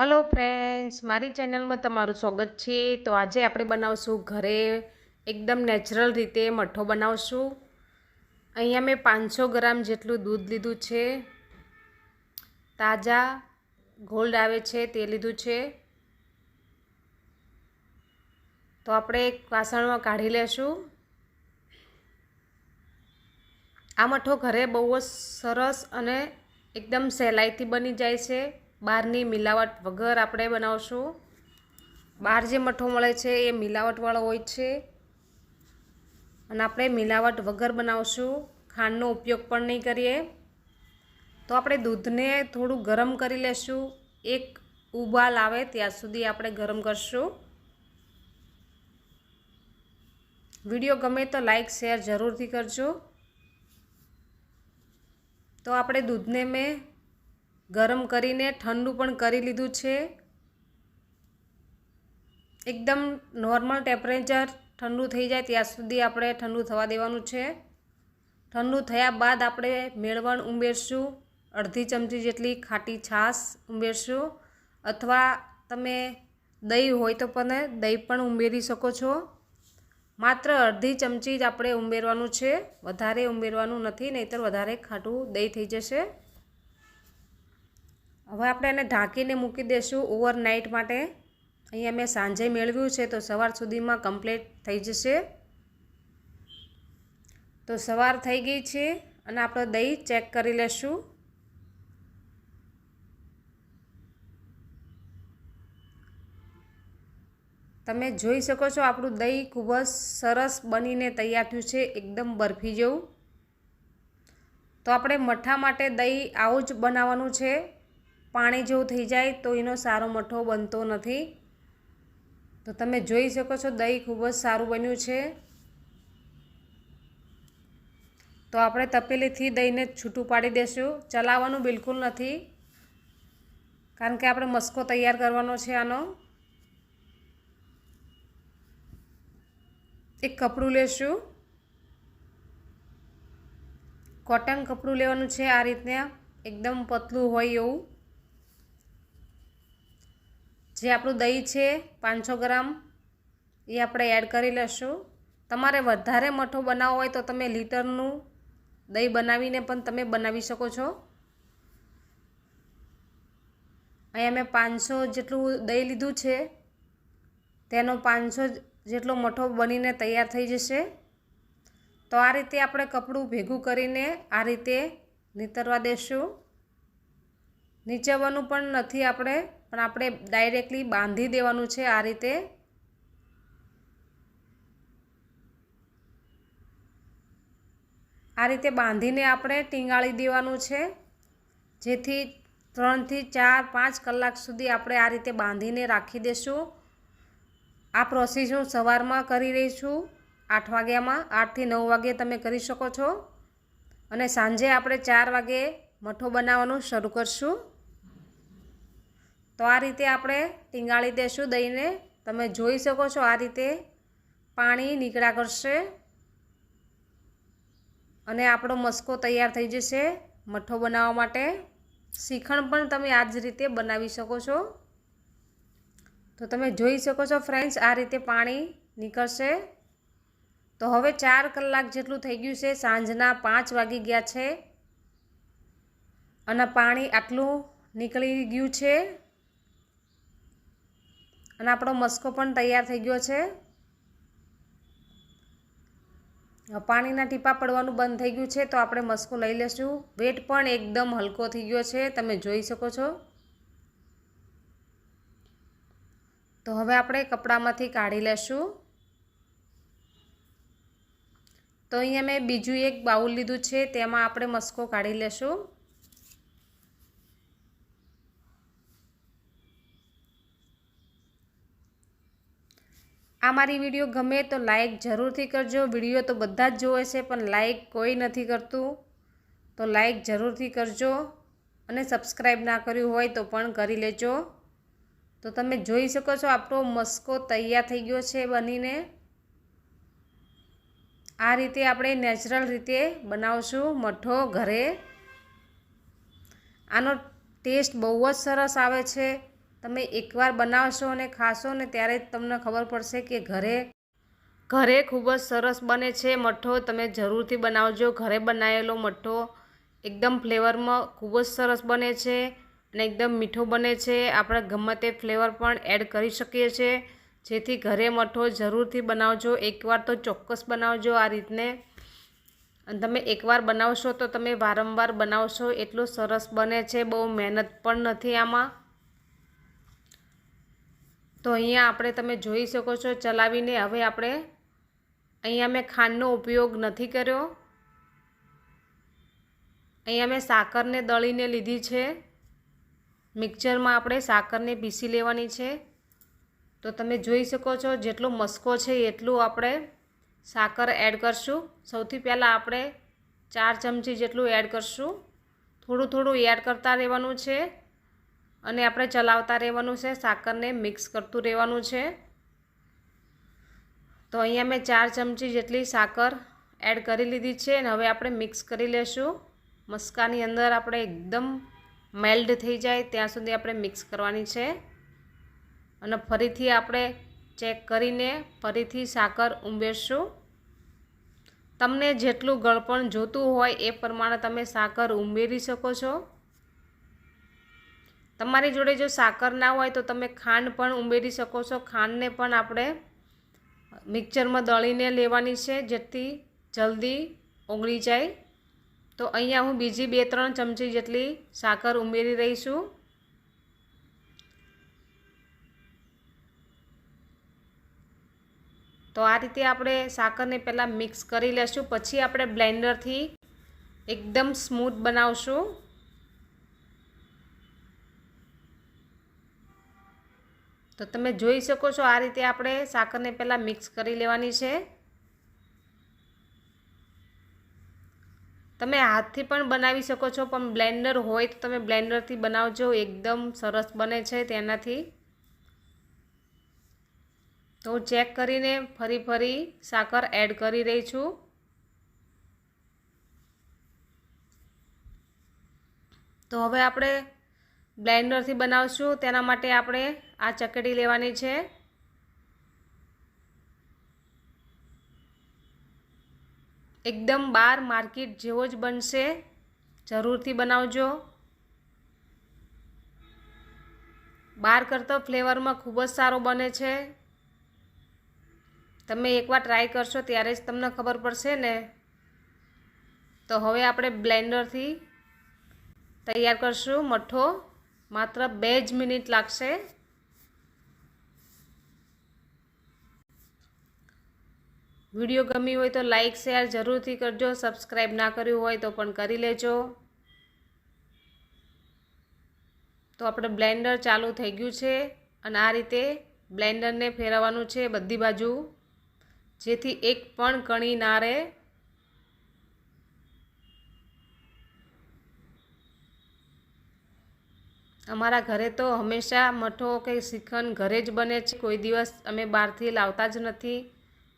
Hello friends મારી ચેનલમાં તમારું સ્વાગત છે. તો આજે આપણે બનાવશું ઘરે એકદમ નેચરલ રીતે મઠ્ઠો બનાવશું. અહીંયા મેં પાંચસો ગ્રામ જેટલું દૂધ લીધું છે. તાજા ગોલ્ડ આવે છે તે લીધું છે. તો આપણે એક વાસણમાં કાઢી લેશું. આ મઠ્ઠો ઘરે બહુ જ સરસ અને એકદમ સહેલાઈથી બની જાય છે. બહારની મિલાવટ વગર આપણે બનાવશું. બહાર જે મઠો મળે છે એ મિલાવટવાળો હોય છે. અને આપણે મિલાવટ વગર બનાવશું. ખાંડનો ઉપયોગ પણ નહીં કરીએ. તો આપણે દૂધને થોડું ગરમ કરી લેશું. એક ઉબાલ આવે ત્યાં સુધી આપણે ગરમ કરશું. વીડિયો ગમે તો લાઈક, શેર જરૂરથી કરજો. તો આપણે દૂધને મેં ગરમ કરીને ઠંડુ પણ કરી લીધું છે. એકદમ નોર્મલ ટેમ્પરેચર ઠંડુ થઈ જાય ત્યાં સુધી આપણે ઠંડુ થવા દેવાનું છે. ઠંડુ થયા બાદ આપણે મેળવણ ઉમેરશું. અડધી ચમચી જેટલી ખાટી છાશ ઉમેરશું. અથવા તમે દહીં હોય તો પણ દહીં પણ ઉમેરી શકો છો. માત્ર અડધી ચમચી જ આપણે ઉમેરવાનું છે. વધારે ઉમેરવાનું નથી, નહીંતર વધારે ખાટું દહીં થઈ જશે. હવે આપણે એને ઢાંકીને મૂકી દઈશું ઓવરનાઇટ માટે. અહીંયા મેં સાંજે મેળવ્યું છે, તો સવાર સુધીમાં કમ્પ્લીટ થઈ જશે. તો સવાર થઈ ગઈ છે અને આપણે દહીં ચેક કરી લેશું. તમે જોઈ શકો છો આપણું દહીં ખૂબ જ સરસ બનીને તૈયાર થયું છે, એકદમ બરફી જેવું. તો આપણે મઠા માટે દહીં આવું જ બનાવવાનું છે. પાણી જેવું થઈ જાય તો એનો સારો મઠો બનતો નથી. તો તમે જોઈ શકો છો દહીં ખૂબ જ સારું બન્યું છે. તો આપણે તપેલીથી દહીંને છૂટું પાડી દઈશું ચલાવવાનું બિલકુલ નથી. કારણ કે આપણે મસ્કો તૈયાર કરવાનો છે આનો. એક કપડું લેશું. કોટન કપડું લેવાનું છે આ રીતના. એકદમ પતલું હોય એવું. જે આપણું દહીં છે, પાંચસો ગ્રામ, એ આપણે એડ કરી લઈશું તમારે વધારે મઠો બનાવવો હોય તો તમે લીટરનું દહીં બનાવીને પણ તમે બનાવી શકો છો. અહીંયા મેં પાંચસો જેટલું દહીં લીધું છે. તેનો પાંચસો જેટલો મઠો બનીને તૈયાર થઈ જશે. તો આ રીતે આપણે કપડું ભેગું કરીને આ રીતે નીતરવા દેશું. નીચેવાનું પણ નથી આપણે પણ આપણે ડાયરેક્ટલી બાંધી દેવાનું છે આ રીતે. આ રીતે બાંધીને આપણે ટીંગાળી દેવાનું છે. જેથી ત્રણથી ચાર, પાંચ કલાક સુધી આપણે આ રીતે બાંધીને રાખી દઈશું આ પ્રોસેસ હું સવારમાં કરી રહી છું. આઠ વાગ્યામાં, આઠથી નવ વાગે તમે કરી શકો છો. અને સાંજે આપણે ચાર વાગે મઠો બનાવવાનું શરૂ કરશું. તો આ રીતે આપણે ટીંગાળી દઈશું દહીંને. તમે જોઈ શકો છો આ રીતે પાણી નીકળ્યા કરશે. અને આપણો મસ્કો તૈયાર થઈ જશે મઠ્ઠો બનાવવા માટે. શીખણ પણ તમે આ જ રીતે બનાવી શકો છો. તો તમે જોઈ શકો છો ફ્રેન્ડ્સ, આ રીતે પાણી નીકળશે. તો હવે ચાર કલાક જેટલું થઈ ગયું છે, સાંજના પાંચ વાગી ગયા છે. અને પાણી આટલું નીકળી ગયું છે. અને આપણો મસ્કો પણ તૈયાર થઈ ગયો છે. પાણીના ટીપા પડવાનું બંધ થઈ ગયું છે, તો આપણે મસ્કો લઈ લેશું. વેટ પણ એકદમ હલકો થઈ ગયો છે, તમે જોઈ શકો છો. તો હવે આપણે કપડામાંથી કાઢી લેશું. તો અહીંયા મેં બીજું એક બાઉલ લીધું છે, તેમાં આપણે મસ્કો કાઢી લેશું. આ મારી વીડિયો ગમે તો લાઇક જરૂરથી કરજો. વીડિયો તો બધા જ જોવે છે, પણ લાઇક કોઈ નથી કરતું. તો લાઈક જરૂરથી કરજો અને સબસ્ક્રાઈબ ના કર્યું હોય તો પણ કરી લેજો. તો તમે જોઈ શકો છો, આપણો મસ્કો તૈયાર થઈ ગયો છે બનીને. આ રીતે આપણે નેચરલ રીતે બનાવશું મઠો ઘરે. આનો ટેસ્ટ બહુ જ સરસ આવે છે. તમે એકવાર બનાવશો અને ખાશો ને ત્યારે જ તમને ખબર પડશે કે ઘરે ઘરે ખૂબ જ સરસ બને છે મઠ્ઠો. તમે જરૂરથી બનાવજો. ઘરે બનાવેલો મઠ્ઠો એકદમ ફ્લેવરમાં ખૂબ જ સરસ બને છે અને એકદમ મીઠો બને છે. આપણે ગમે તે ફ્લેવર પણ એડ કરી શકીએ છીએ. જેથી ઘરે મઠો જરૂરથી બનાવજો. એકવાર તો ચોક્કસ બનાવજો આ રીતને. અને તમે એકવાર બનાવશો તો તમે વારંવાર બનાવશો. એટલું સરસ બને છે. બહુ મહેનત પણ નથી આમાં. તો અહીંયા આપણે તમે જોઈ શકો છો, ચલાવીને હવે આપણે અહીંયા મેં ખાંડનો ઉપયોગ નથી કર્યો. અહીંયા મેં સાકરને દળીને લીધી છે. મિક્સરમાં આપણે સાકરને પીસી લેવાની છે. તો તમે જોઈ શકો છો, જેટલો મસ્કો છે એટલું આપણે સાકર એડ કરશું. સૌથી પહેલાં આપણે ચાર ચમચી જેટલું એડ કરશું. થોડું થોડું એડ કરતા રહેવાનું છે. અને આપણે ચલાવતા રહેવાનું છે, સાકરને મિક્સ કરતું રહેવાનું છે. તો અહીંયા મેં ચાર ચમચી જેટલી સાકર એડ કરી લીધી છે અને હવે આપણે મિક્સ કરી લેશું. મસ્કાની અંદર આપણે એકદમ મેલ્ડ થઈ જાય ત્યાં સુધી આપણે મિક્સ કરવાની છે. અને ફરીથી આપણે ચેક કરીને ફરીથી સાકર ઉમેરશું. તમને જેટલું ગળપણ જોતું હોય એ પ્રમાણે તમે સાકર ઉમેરી શકો છો. તમારી જોડે જો સાકર ના હોય તો તમે ખાંડ પણ ઉમેરી શકો છો. ખાંડને પણ આપણે મિક્સરમાં દળીને લેવાની છે જેથી જલ્દી ઓગળી જાય. તો અહીંયા હું બીજી બે ત્રણ ચમચી જેટલી સાકર ઉમેરી રહી છું. તો આ રીતે આપણે સાકરને પહેલાં મિક્સ કરી લેશું. પછી આપણે બ્લેન્ડરથી એકદમ સ્મૂથ બનાવશું. તો તમે જોઈ શકો છો આ રીતે આપણે સાકરને પહેલાં મિક્સ કરી લેવાની છે. તમે હાથથી પણ બનાવી શકો છો, પણ બ્લેન્ડર હોય તો તમે બ્લેન્ડરથી બનાવજો, એકદમ સરસ બને છે તેનાથી. તો હું ચેક કરીને ફરી ફરી સાકર એડ કરી રહી છું. તો હવે આપણે બ્લેન્ડરથી બનાવશું. તેના માટે આપણે આ ચકડી લેવાની છે. એકદમ બાર માર્કેટ જેવો જ બનશે. જરૂરથી બનાવજો. બહાર કરતો ફ્લેવરમાં ખૂબ જ સારો બને છે. તમે એકવાર ટ્રાય કરશો ત્યારે જ તમને ખબર પડશે ને. તો હવે આપણે બ્લેન્ડરથી તૈયાર કરશું મઠ્ઠો માત્ર બે જ મિનિટ લાગશે. વીડિયો ગમી હોય તો લાઈક, શેર જરૂરથી કરજો. સબસ્ક્રાઈબ ના કર્યું હોય તો પણ કરી લેજો. તો આપણે બ્લેન્ડર ચાલુ થઈ ગયું છે અને આ રીતે બ્લેન્ડરને ફેરવવાનું છે બધી બાજુ, જેથી એક પણ કણી ના રહે. અમારા ઘરે તો હંમેશા મઠો કે શ્રીખંડ ઘરે જ બને છે. કોઈ દિવસ અમે બહારથી લાવતા જ નથી.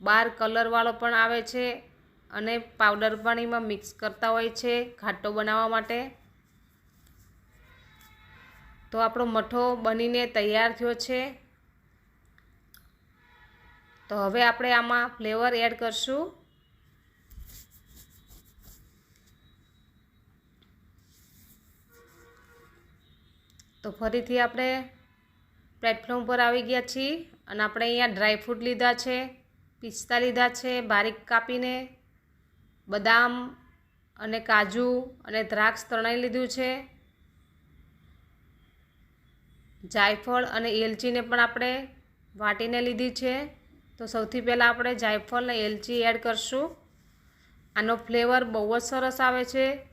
બહાર કલરવાળો પણ આવે છે અને પાવડર પાણીમાં મિક્સ કરતા હોય છે ઘાટો બનાવવા માટે. તો આપણો મઠો બનીને તૈયાર થયો છે. તો હવે આપણે આમાં ફ્લેવર એડ કરશું. તો ફરીથી આપણે પ્લેટફોર્મ પર આવી ગયા છીએ અને આપણે અહીંયા ડ્રાયફ્રૂટ લીધા છે, પિસ્તા લીધા છે, બારીક કાપીને, બદામ અને કાજુ અને દ્રાક્ષ ત્રણેય લીધું છે. જાયફળ અને એલચીને પણ આપણે વાટીને લીધી છે. તો સૌથી પહેલાં આપણે જાયફળ અને એલચી એડ કરશું. આનો ફ્લેવર બહુ જ સરસ આવે છે.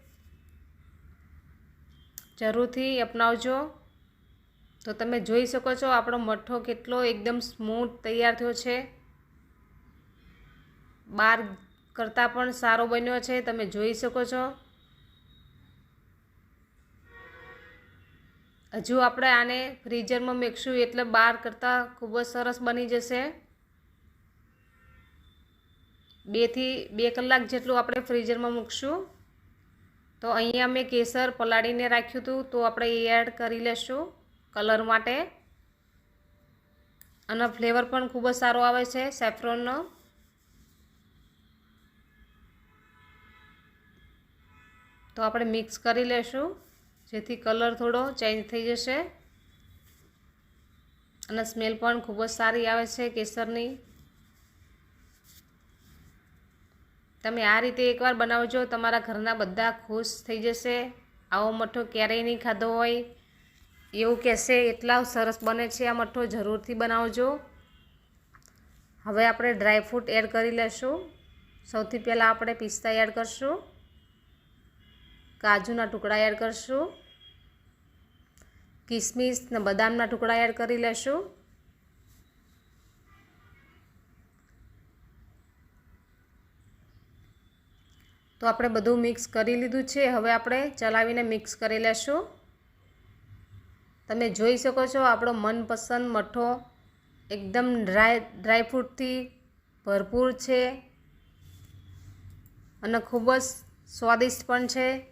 જરૂરથી અપનાવજો. તો તમે જોઈ શકો છો આપણો મઠ્ઠો કેટલો એકદમ સ્મૂથ તૈયાર થયો છે. બાર કરતાં પણ સારો બન્યો છે, તમે જોઈ શકો છો. હજુ આપણે આને ફ્રીઝરમાં મેકશું એટલે બાર કરતાં ખૂબ જ સરસ બની જશે. બેથી બે કલાક જેટલું આપણે ફ્રીઝરમાં મૂકશું. તો અહીંયા મેં કેસર પલાળીને રાખ્યું હતું, તો આપણે એ એડ કરી લેશું કલર માટે. અને ફ્લેવર પણ ખૂબ જ સારો આવે છે સેફ્રોનનો તો આપણે મિક્સ કરી લેશું, જેથી કલર થોડો ચેન્જ થઈ જશે. અને સ્મેલ પણ ખૂબ જ સારી આવે છે કેસરની. તમે આ રીતે એકવાર બનાવજો, તમારા ઘરના બધા ખુશ થઈ જશે. આવો મઠો ક્યારેય નહીં ખાધો હોય. એવું કહેશે, એટલા સરસ બને છે આ મઠો, જરૂરથી બનાવજો. હવે આપણે ડ્રાયફ્રૂટ એડ કરી લેશું. સૌથી પહેલાં આપણે પિસ્તા એડ કરશું. કાજુના ટુકડા એડ કરશું. કિસમિસ ને બદામના ટુકડા એડ કરી લેશું. તો આપણે બધું મિક્સ કરી લીધું છે. હવે આપણે ચલાવીને મિક્સ કરી લેશું. તમે જોઈ શકો છો આપણો મનપસંદ મઠો એકદમ ડ્રાય ડ્રાયફ્રૂટથી ભરપૂર છે. અને ખૂબ જ સ્વાદિષ્ટ પણ છે.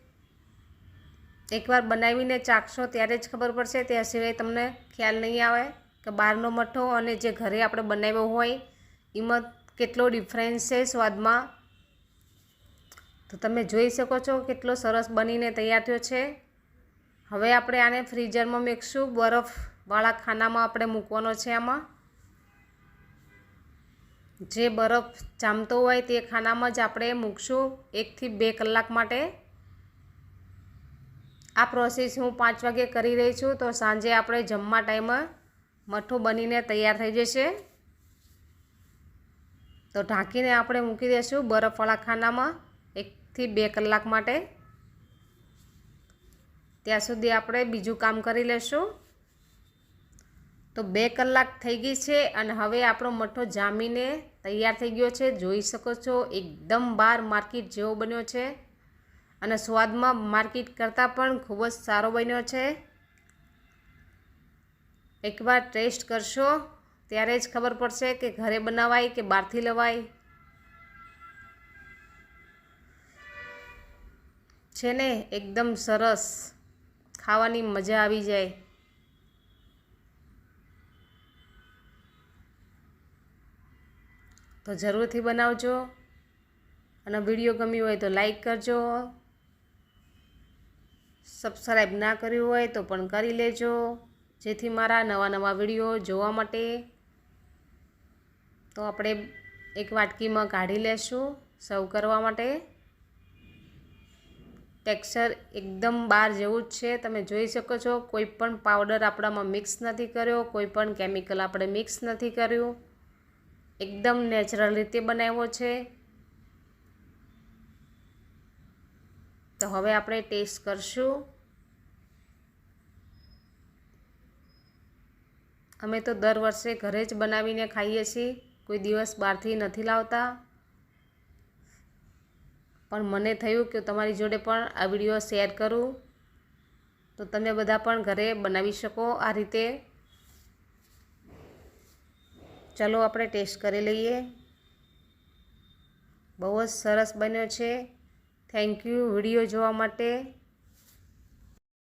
એકવાર બનાવીને ચાખશો ત્યારે જ ખબર પડશે. ત્યાં સિવાય તમને ખ્યાલ નહીં આવે કે બહારનો મઠો અને જે ઘરે આપણે બનાવ્યો હોય, એમાં કેટલો ડિફરન્સ છે સ્વાદમાં. તો તમે જોઈ શકો છો કેટલો સરસ બનીને તૈયાર થયો છે. હવે આપણે આને ફ્રીઝરમાં મૂકશું. બરફવાળા ખાનામાં આપણે મૂકવાનો છે આમાં. જે બરફ જામતો હોય તે ખાનામાં જ આપણે મૂકશું એકથી બે કલાક માટે. આ પ્રોસેસ હું પાંચ વાગે કરી રહી છું, તો સાંજે આપણે જમવા ટાઈમે મઠો બનીને તૈયાર થઈ જશે. તો ઢાંકીને આપણે મૂકી દઈશું બરફવાળા ખાનામાં. એકથી બે કલાક માટે. ત્યાં સુધી આપણે બીજું કામ કરી લેશું. તો બે કલાક થઈ ગઈ છે અને હવે આપણો મઠો જામીને તૈયાર થઈ ગયો છે. જોઈ શકો છો, એકદમ બાર માર્કેટ જેવો બન્યો છે. અને સ્વાદમાં માર્કેટ કરતાં પણ ખૂબ જ સારો બન્યો છે. એકવાર ટેસ્ટ કરશો, ત્યારે જ ખબર પડશે કે ઘરે બનાવાય કે બહારથી લવાય. છે ને એકદમ સરસ. ખાવાની મજા આવી જાય. તો જરૂરથી બનાવજો અને વીડિયો ગમ્યો હોય તો લાઈક કરજો. સબસ્ક્રાઈબ ના કર્યું હોય તો પણ કરી લેજો. જેથી મારા નવા નવા વીડિયો જોવા માટે. તો આપણે એક વાટકીમાં કાઢી લેશું સર્વ કરવા માટે. ટેક્સચર એકદમ બહાર જેવું જ છે. તમે જોઈ શકો છો, કોઈ પણ પાવડર આપણામાં મિક્સ નથી કર્યો, કોઈ પણ કેમિકલ આપણે મિક્સ નથી કર્યું. એકદમ નેચરલ રીતે બનાવ્યો છે. તો હવે આપણે ટેસ્ટ કરશું. અમે તો દર વર્ષે ઘરે જ બનાવીને ખાઈએ છીએ. કોઈ દિવસ બહારથી નથી લાવતા. પણ મને થયું કે તમારી જોડે પણ આ વીડિયો શેર કરું. તો તમે બધા પણ ઘરે બનાવી શકો આ રીતે. ચલો આપણે ટેસ્ટ કરી લઈએ. બહુ જ સરસ બન્યો છે. થેન્ક યુ વીડિયો જોવા માટે.